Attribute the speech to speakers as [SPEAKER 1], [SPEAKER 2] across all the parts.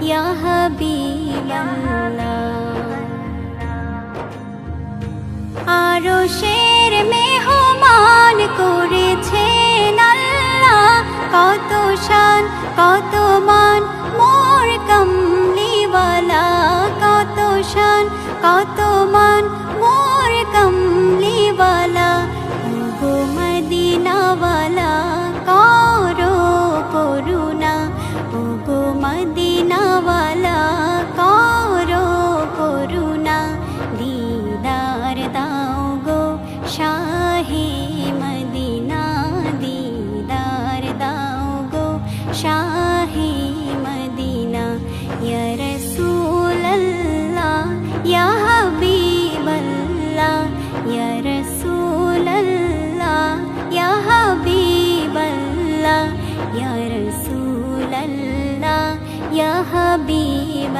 [SPEAKER 1] ইয়া আরো শের মেহমান করেছে আল্লাহ কত শান কত মান মোর কমলিওয়ালা কত শান কত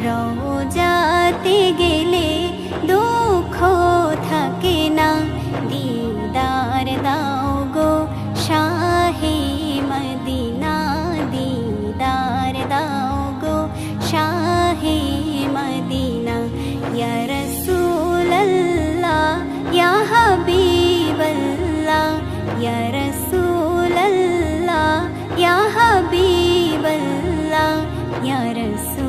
[SPEAKER 1] ो जाते दुखो थकेना दीार दौगो शाहे मदिना दीदार दौगो शाहे मदिना यसूल यहबिवल्लासूल यहबिवल्लासु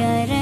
[SPEAKER 1] Ya